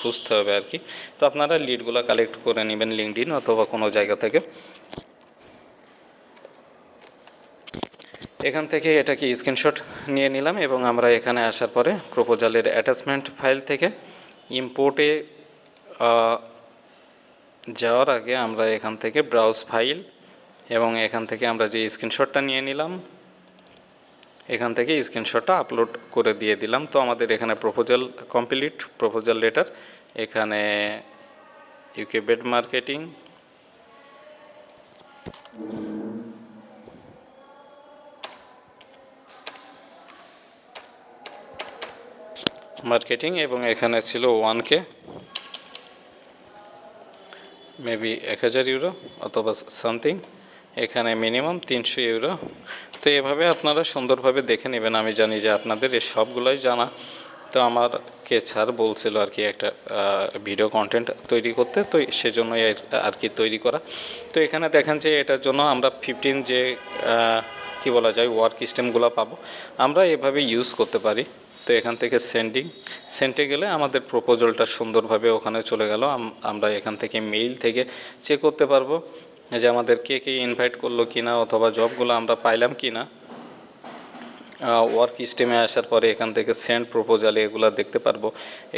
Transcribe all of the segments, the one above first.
খুঁজতে হবে আর কি। তো আপনারা লিডগুলো কালেক্ট করে নেবেন লিঙ্কডিন অথবা কোনো জায়গা থেকে। এখান থেকে এটাকে স্ক্রিনশট নিয়ে নিলাম এবং আমরা এখানে আসার পরে প্রপোজালের অ্যাটাচমেন্ট ফাইল থেকে ইম্পোর্টে যাওয়ার আগে আমরা এখান থেকে ব্রাউজ ফাইল এবং এখান থেকে আমরা যে স্ক্রিনশটটা নিয়ে নিলাম এখান থেকে স্ক্রিনশটটা আপলোড করে দিয়ে দিলাম। তো আমাদের এখানে প্রপোজাল কমপ্লিট প্রপোজাল লেটার এখানে ইউকে বেড মার্কেটিং মার্কেটিং এবং এখানে ছিল ওয়ান কে মেবি এক হাজার ইউরো অথবা সামথিং এখানে মিনিমাম তিনশো ইউরো তো এভাবে আপনারা সুন্দরভাবে দেখে নেবেন, আমি জানি যে আপনাদের এই সবগুলোই জানা। তো আমার কে ছাড় বলছিল আর কি একটা ভিডিও কন্টেন্ট তৈরি করতে, তো সেজন্যই আর- কি তৈরি করা। তো এখানে দেখেন যে এটার জন্য আমরা ফিফটিন যে কি বলা যায় ওয়ার্ক সিস্টেমগুলো পাবো, আমরা এভাবে ইউজ করতে পারি। তো এখান থেকে সেন্ডিং সেন্টে গেলে আমাদের প্রপোজালটা সুন্দরভাবে ওখানে চলে গেল। আমরা এখান থেকে মেইল থেকে চেক করতে পারব। যে আমাদের কে কে ইনভাইট করল কিনা অথবা জবগুলো আমরা পাইলাম কিনা ওয়ার্ক স্টিমে আসার পরে এখান থেকে সেন্ড প্রপোজাল এগুলো দেখতে পারব।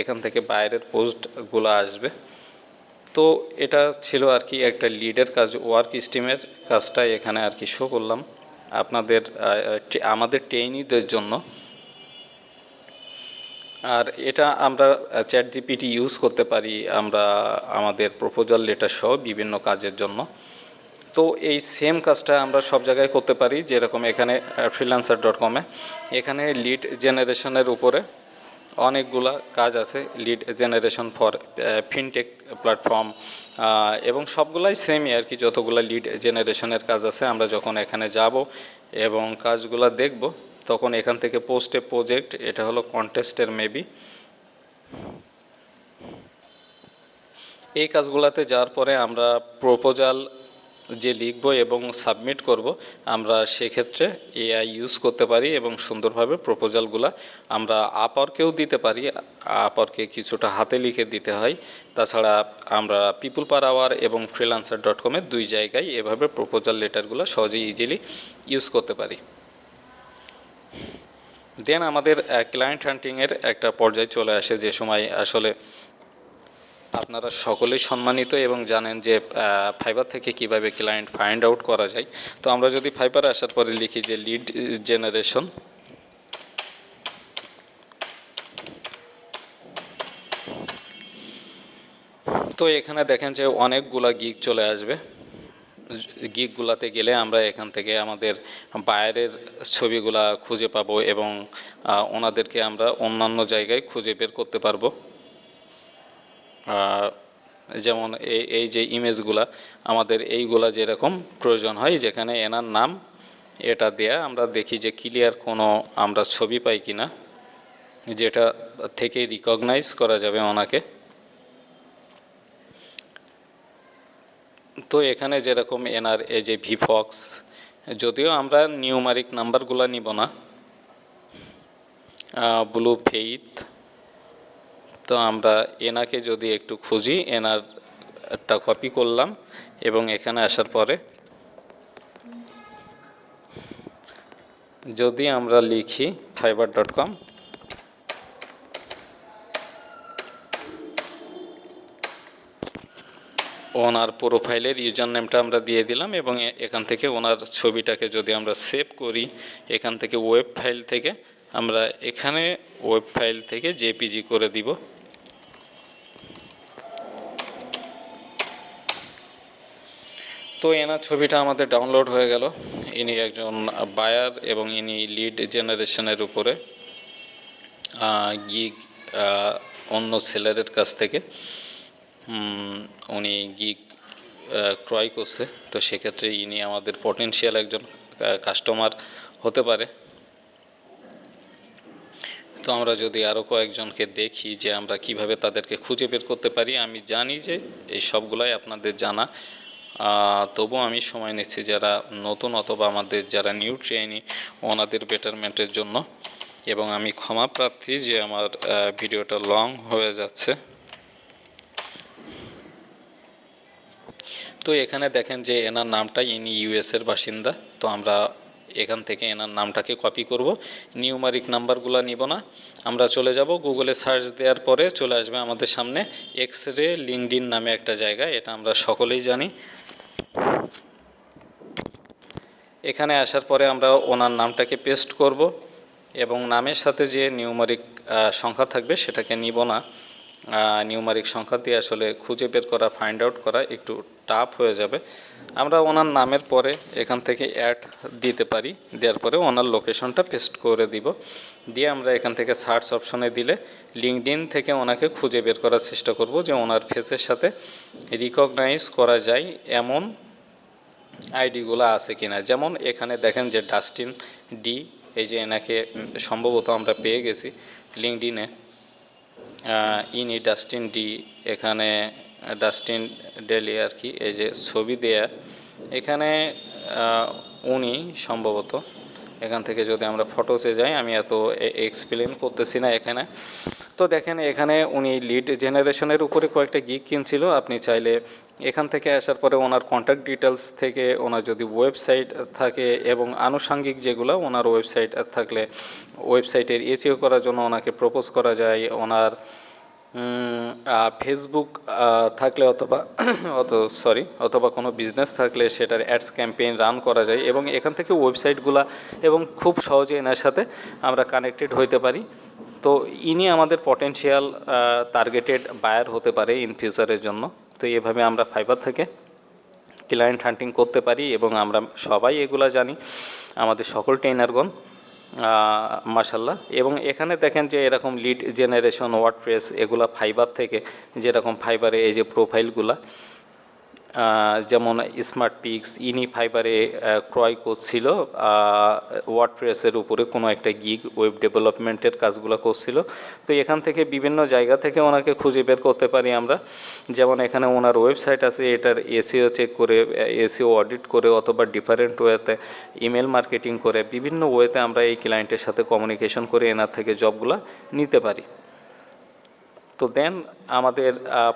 এখান থেকে বাইরের পোস্টগুলো আসবে। তো এটা ছিল আর কি একটা লিডের কাজ ওয়ার্ক স্টিমের কাজটা এখানে আর কি শো করলাম। আপনাদের আমাদের ট্রেনিদের জন্য। আর এটা আমরা চ্যাট জিপিটি ইউজ করতে পারি আমরা, আমাদের প্রপোজাল লেটার সহ বিভিন্ন কাজের জন্য। তো এই সেম কাজটা আমরা সব জায়গায় করতে পারি, যেরকম এখানে ফ্রিল্যান্সার ডট কমে এখানে লিড জেনারেশনের উপরে অনেকগুলা কাজ আছে lead generation for fintech platform এবং সবগুলাই সেমই আর কি, যতগুলো লিড জেনারেশনের কাজ আছে, আমরা যখন এখানে যাব এবং কাজগুলো দেখব, তখন এখান থেকে পোস্টে প্রজেক্ট এটা হলো কন্টেস্টের মেবি এই কাজগুলোতে যাওয়ার পরে আমরা প্রপোজাল যে লিখব এবং সাবমিট করব, আমরা সেক্ষেত্রে এআই ইউজ করতে পারি এবং সুন্দরভাবে প্রপোজালগুলো আমরা আপরকেও দিতে পারি আপরকে কিছুটা হাতে লিখে দিতে হয়। তাছাড়া আমরা পিপুল পার আওয়ার এবং ফ্রিলান্সার ডট কমে দুই জায়গায় এভাবে প্রপোজাল লেটারগুলো সহজেই ইজিলি ইউজ করতে পারি। দেন আমাদের ক্লায়েন্ট হান্টিংয়ের একটা পর্যায়ে চলে আসে যে সময় আসলে আপনারা সকলেই সম্মানিত এবং জানেন যে ফাইবার থেকে কীভাবে ক্লায়েন্ট ফাইন্ড আউট করা যায়। তো আমরা যদি ফাইবারে আসার পরে লিখি যে লিড জেনারেশন তো এখানে দেখেন যে, অনেকগুলা গিগ চলে আসবে। গিগগুলাতে গেলে আমরা এখান থেকে আমাদের বাইরের ছবিগুলা খুঁজে পাবো এবং ওনাদেরকে আমরা অন্যান্য জায়গায় খুঁজে বের করতে পারব। যেমন এই এই যে ইমেজগুলা, আমাদের এইগুলা যেরকম প্রয়োজন হয়, যেখানে এনার নাম, এটা দেয়া, আমরা দেখি যে ক্লিয়ার কোনো আমরা ছবি পাই কিনা, যেটা থেকে রিকগনাইজ করা যাবে ওনাকে। তো এখানে যেরকম এনার এই যে ভিফক্স যদিও আমরা নিউমারিক নাম্বারগুলো নিব না ব্লু ফেইথ তো আমরা এনাকে যদি একটু খুঁজি, এনার একটা কপি করলাম এবং এখানে আসার পরে যদি আমরা লিখি ফাইবার ডট কম ওনার প্রোফাইলের ইউজার নেমটা আমরা দিয়ে দিলাম এবং এখান থেকে ওনার ছবিটাকে যদি আমরা সেভ করি, এখান থেকে ওয়েব ফাইল থেকে আমরা এখানে ওয়েব ফাইল থেকে জেপিজি করে দিব। তো এনার ছবিটা আমাদের ডাউনলোড হয়ে গেল। ইনি একজন বায়ার এবং ইনি লিড জেনারেশনের উপরে গিগ অন্য সেলারের কাছ থেকে। উনি গিগ ক্রয় করছে। তো সেক্ষেত্রে ইনি আমাদের পটেনশিয়াল একজন কাস্টমার হতে পারে। তো আমরা যদি আরও কয়েকজনকে দেখি যে আমরা কীভাবে তাদেরকে খুঁজে বের করতে পারি, আমি জানি যে এই সবগুলাই আপনাদের জানা। তবুও আমি সময় নিচ্ছি যারা নতুন অথবা আমাদের যারা নিউ ট্রেনি ওনাদের বেটারমেন্টের জন্য। এবং আমি ক্ষমা প্রার্থী যে আমার ভিডিওটা লং হয়ে যাচ্ছে। তো এখানে দেখেন যে এনার নামটা, ইনি ইউএস এর বাসিন্দা। তো আমরা এখান থেকে এনার নামটাকে কপি করব। নিউমারিক নাম্বারগুলো নিব না। আমরা চলে যাব গুগলে সার্চ দেওয়ার পরে চলে আসবে আমাদের সামনে এক্স রে লিঙ্কডিন নামে একটা জায়গা, এটা আমরা সকলেই জানি। এখানে আসার পরে আমরা ওনার নামটাকে পেস্ট করব এবং নামের সাথে যে নিউমারিক সংখ্যা থাকবে সেটাকে নিব না। নিউমারিক সংখ্যা দিয়ে আসলে খুঁজে বের করা ফাইন্ড আউট করা একটু টাফ হয়ে যাবে। আমরা ওনার নামের পরে এখান থেকে অ্যাড দিতে পারি, দেওয়ার পরে ওনার লোকেশনটা পেস্ট করে দিব। দিয়ে আমরা এখান থেকে সার্চ অপশনে দিলে লিঙ্কডিন থেকে ওনাকে খুঁজে বের করার চেষ্টা করব যে ওনার ফেসের সাথে রিকগনাইজ করা যায় এমন আইডিগুলো আছে কিনা। যেমন এখানে দেখেন যে ডাস্টিন ডি এই যে এনাকে সম্ভবত আমরা পেয়ে গেছি লিঙ্কডিনে ইনি ডাস্টিন ডি, এখানে ডাস্টিন ডেলি আর কি, এই যে ছবি দেয়া, এখানে উনি সম্ভবত এখান থেকে যদি আমরা ফটোসে যাই, আমি এত এক্সপ্লেন করতেছি না এখানে। তো দেখেন, এখানে উনি লিড জেনারেশনের উপরে কয়েকটা গিগ কিনছিল। আপনি চাইলে এখান থেকে আসার পরে ওনার কন্ট্যাক্ট ডিটেলস থেকে, ওনার যদি ওয়েবসাইট থাকে এবং আনুষাঙ্গিক যেগুলো, ওনার ওয়েবসাইট থাকলে ওয়েবসাইটের এসিও করার জন্য ওনাকে প্রপোজ করা যায়। ওনার ফেসবুক থাকলে অথবা, অত সরি অথবা কোনো বিজনেস থাকলে সেটার অ্যাডস ক্যাম্পেইন রান করা যায় এবং এখান থেকে ওয়েবসাইটগুলা এবং খুব সহজে এনার সাথে আমরা কানেক্টেড হইতে পারি। তো ইনি আমাদের পটেনশিয়াল টার্গেটেড বায়ার হতে পারে ইন ফিউচারের জন্য। তো এভাবে আমরা ফাইবার থেকে ক্লায়েন্ট হান্টিং করতে পারি এবং আমরা সবাই এগুলা জানি। আমাদের সকল ট্রেনারগণ মাসাল্লাহ এবং এখানে দেখেন যে এরকম লিড জেনারেশন ওয়ার্ডপ্রেস এগুলা ফাইবার থেকে যেরকম ফাইবারে এই যে প্রোফাইলগুলা যেমন স্মার্ট পিক্স ইনি ফাইবারে ক্রয় করছিল ওয়ার্ডপ্রেসের উপরে কোনো একটা গিগ ওয়েব ডেভেলপমেন্টের কাজগুলো করছিল। তো এখান থেকে বিভিন্ন জায়গা থেকে ওনাকে খুঁজে বের করতে পারি আমরা। যেমন এখানে ওনার ওয়েবসাইট আছে, এটার এসিও চেক করে এসিও অডিট করে, অথবা ডিফারেন্ট ওয়েতে ইমেল মার্কেটিং করে, বিভিন্ন ওয়েতে আমরা এই ক্লায়েন্টের সাথে কমিউনিকেশন করে, এনার থেকে জবগুলো নিতে পারি। তো দেন আমাদের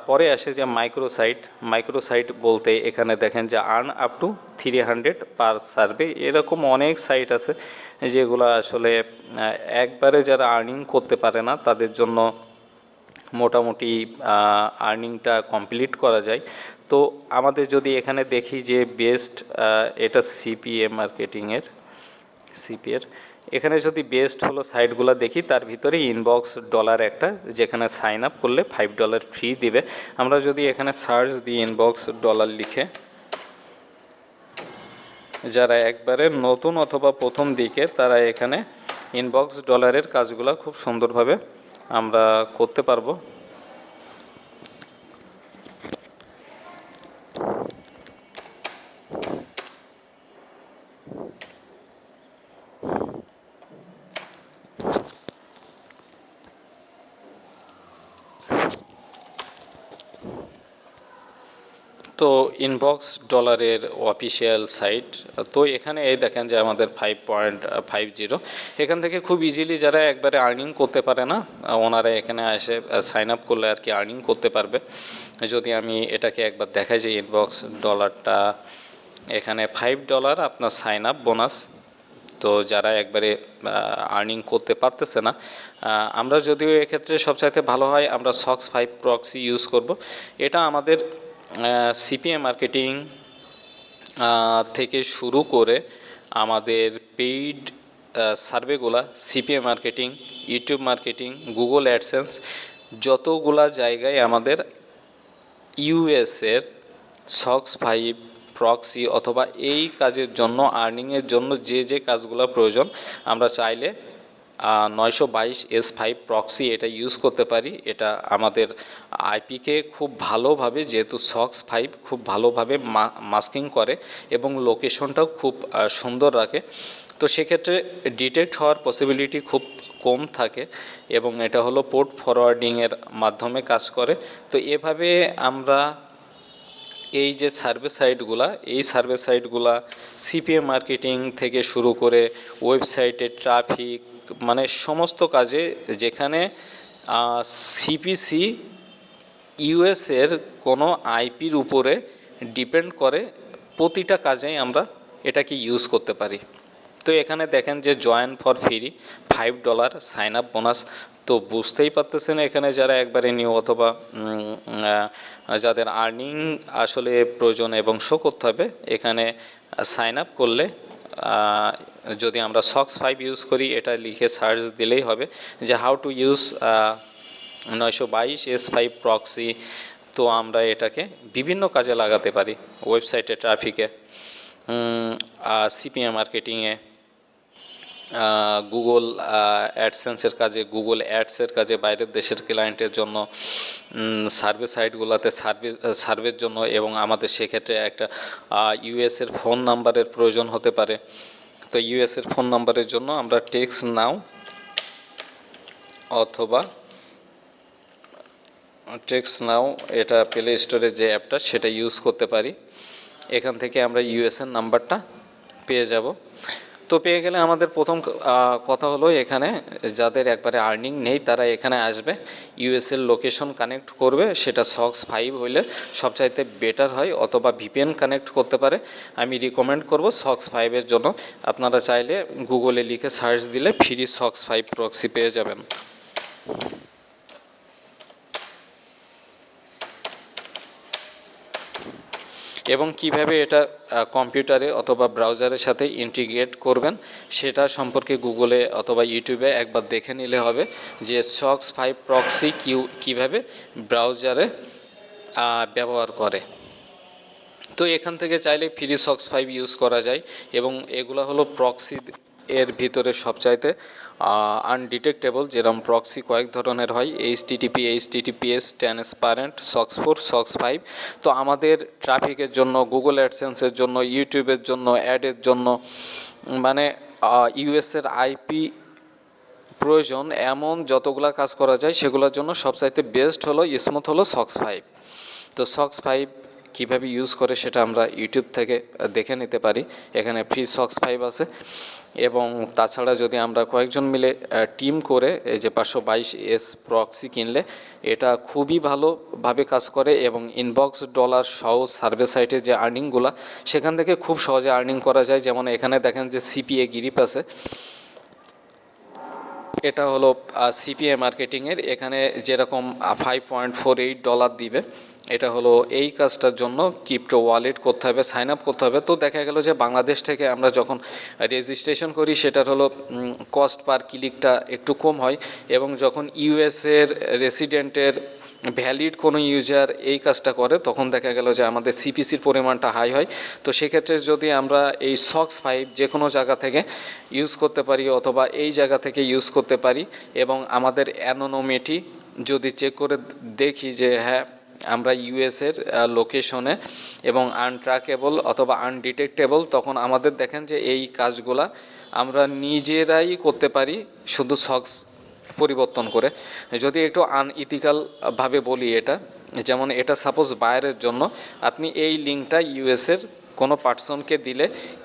পরে আসে যে মাইক্রোসাইট মাইক্রোসাইট বলতে এখানে দেখেন যে earn up to three hundred per survey এরকম অনেক সাইট আছে যেগুলো আসলে একবারে যারা আর্নিং করতে পারে না, তাদের জন্য মোটামুটি আর্নিংটা কমপ্লিট করা যায়। তো আমাদের যদি এখানে দেখি যে বেস্ট এটা সিপিএ মার্কেটিংয়ের সিপিএর এখানে যদি বেস্ট হলো সাইটগুলো দেখি, তার ভিতরে ইনবক্স ডলার একটা, যেখানে সাইন আপ করলে ফাইভ ডলার ফ্রি দিবে। আমরা যদি এখানে সার্চ দিই ইনবক্স ডলার লিখে, যারা একবারে নতুন অথবা প্রথম দিকে, তারা এখানে ইনবক্স ডলারের কাজগুলো খুব সুন্দরভাবে আমরা করতে পারব। তো ইনবক্স ডলারের অফিসিয়াল সাইট তো এখানে এই দেখেন যে আমাদের ফাইভ পয়েন্ট ফাইভ জিরো এখান থেকে খুব ইজিলি যারা একবারে আর্নিং করতে পারে না ওনারা এখানে এসে সাইন আপ করলে আর কি আর্নিং করতে পারবে। যদি আমি এটাকে একবার দেখাই যে ইনবক্স ডলারটা এখানে ফাইভ ডলার আপনার সাইন আপ বোনাস তো যারা একবারে আর্নিং করতে পারতেছে না আমরা যদিও এক্ষেত্রে সবচাইতে ভালো হয় আমরা সক্স ফাইভ প্রক্সি ইউজ করব। এটা আমাদের সিপিএ মার্কেটিং থেকে শুরু করে আমাদের paid সার্ভেগুলা CPM marketing YouTube marketing Google AdSense যতগুলা জায়গায় আমাদের ইউএসের সক্স ফাইভ প্রক্সি অথবা এই কাজের জন্য আর্নিংয়ের জন্য যে যে কাজগুলো প্রয়োজন, আমরা চাইলে নয়শো বাইশ এস ফাইভ প্রক্সি এটা ইউজ করতে পারি। এটা আমাদের আইপিকে খুব ভালোভাবে, যেহেতু সক্স ফাইভ খুব ভালোভাবে মাস্কিং করে এবং লোকেশনটাও খুব সুন্দর রাখে। তো সেক্ষেত্রে ডিটেক্ট হওয়ার পসিবিলিটি খুব কম থাকে এবং এটা হলো পোর্ট ফরওয়ার্ডিংয়ের মাধ্যমে কাজ করে। তো এভাবে আমরা এই যে সার্ভে সাইটগুলা, এই সার্ভে সাইটগুলা সিপিএম মার্কেটিং থেকে শুরু করে ওয়েবসাইটে ট্রাফিক মানে সমস্ত কাজে যেখানে সিপিসি ইউএসের কোনো আইপির উপরে ডিপেন্ড করে, প্রতিটা কাজেই আমরা এটাকে ইউজ করতে পারি। তো এখানে দেখেন যে join for free five dollar sign up bonus তো বুঝতেই পারতেছেন এখানে যারা একবারে নিউ অথবা যাদের আর্নিং আসলে প্রয়োজন এবং শো করতে হবে, এখানে সাইন আপ করলে যদি আমরা সক্স ফাইভ ইউজ করি, এটা লিখে সার্চ দিলেই হবে যে হাউ টু ইউজ নয়শো বাইশ এস ফাইভ প্রক্সি তো আমরা এটাকে বিভিন্ন কাজে লাগাতে পারি ওয়েবসাইটে ট্রাফিকে সিপিএম মার্কেটিংয়ে গুগল অ্যাডসেন্সের কাজে গুগল অ্যাডসের কাজে, বাইরের দেশের ক্লায়েন্টের জন্য সার্ভে সাইটগুলোতে সার্ভে সার্ভের জন্য এবং আমাদের সেক্ষেত্রে একটা ইউএসের ফোন নাম্বারের প্রয়োজন হতে পারে। তো ইউএসের ফোন নাম্বারের জন্য আমরা টেক্স নাও অথবা টেক্স নাও, এটা প্লে স্টোরে যে অ্যাপটা, সেটা ইউজ করতে পারি। এখান থেকে আমরা ইউএসএর নাম্বারটা পেয়ে যাব। তো পেয়ে গেলে আমাদের প্রথম কথা হলো এখানে যাদের একবারে আর্নিং নেই তারা এখানে আসবে ইউএসএর লোকেশন কানেক্ট করবে, সেটা সক্স ফাইভ হইলে সবচাইতে বেটার হয় অথবা ভিপিএন কানেক্ট করতে পারে। আমি রিকমেন্ড করব সক্স ফাইভের জন্য। আপনারা চাইলে গুগলে লিখে সার্চ দিলে ফ্রি সক্স ফাইভ প্রক্সি পেয়ে যাবেন। এবং কীভাবে এটা কম্পিউটারে অথবা ব্রাউজারের সাথে ইন্টিগ্রেট করবেন, সেটা সম্পর্কে গুগলে অথবা ইউটিউবে একবার দেখে নিলে হবে যে সক্স ফাইভ প্রক্সি কিউ, কীভাবে ব্রাউজারে ব্যবহার করে। তো এখান থেকে চাইলে ফ্রি সক্স ফাইভ ইউজ করা যায় এবং এগুলো হলো প্রক্সি এর ভিতরে সবচাইতে আনডিটেক্টেবল যেরকম প্রক্সি কয়েক ধরনের হয় HTTP HTTPS transparent socks four socks five তো আমাদের ট্রাফিকের জন্য গুগল অ্যাডসেন্সের জন্য ইউটিউবের জন্য অ্যাডের জন্য মানে ইউএসের আইপি প্রয়োজন এমন যতগুলা কাজ করা যায়, সেগুলোর জন্য সবচাইতে বেস্ট হলো স্মুথ হলো সক্স ফাইভ তো সক্স ফাইভ কীভাবে ইউজ করে সেটা আমরা ইউটিউব থেকে দেখে নিতে পারি। এখানে ফ্রি সক্স ফাইভ আছে। এবং তাছাড়া যদি আমরা কয়েকজন মিলে টিম করে এই যে পাঁচশো বাইশ এস প্রক্সি কিনলে, এটা খুবই ভালোভাবে কাজ করে এবং ইনবক্স ডলার সহ সার্ভে সাইটে যে আর্নিংগুলা সেখান থেকে খুব সহজে আর্নিং করা যায়। যেমন এখানে দেখেন যে সিপিএ গিরিপ আছে। এটা হলো সিপিএ মার্কেটিংয়ের এখানে যেরকম five point four eight dollar দিবে। এটা হলো এই কাজটার জন্য ক্রিপ্টো ওয়ালেট করতে হবে সাইন আপ করতে হবে। তো দেখা গেল যে বাংলাদেশ থেকে আমরা যখন রেজিস্ট্রেশন করি, সেটার হলো কস্ট পার ক্লিকটা একটু কম হয় এবং যখন ইউএসের রেসিডেন্টের ভ্যালিড কোনো ইউজার এই কাজটা করে, তখন দেখা গেল যে আমাদের সিপিসির পরিমাণটা হাই হয়। তো সেক্ষেত্রে যদি আমরা এই সক্স ফাইভ যে কোনো জায়গা থেকে ইউজ করতে পারি অথবা এই জায়গা থেকে ইউজ করতে পারি এবং আমাদের অ্যানোনোমিটি যদি চেক করে দেখি যে হ্যাঁ আমরা ইউএসের লোকেশনে এবং আনট্রাকেবল অথবা আনডিটেক্টেবল তখন আমাদের দেখেন যে এই কাজগুলা আমরা নিজেরাই করতে পারি শুধু সক্স পরিবর্তন করে। যদি একটু আনইথিক্যাল ভাবে বলি এটা, যেমন এটা সাপোজ বাইরের জন্য, আপনি এই লিঙ্কটা ইউএসের কোনো পার্সনকে দিলে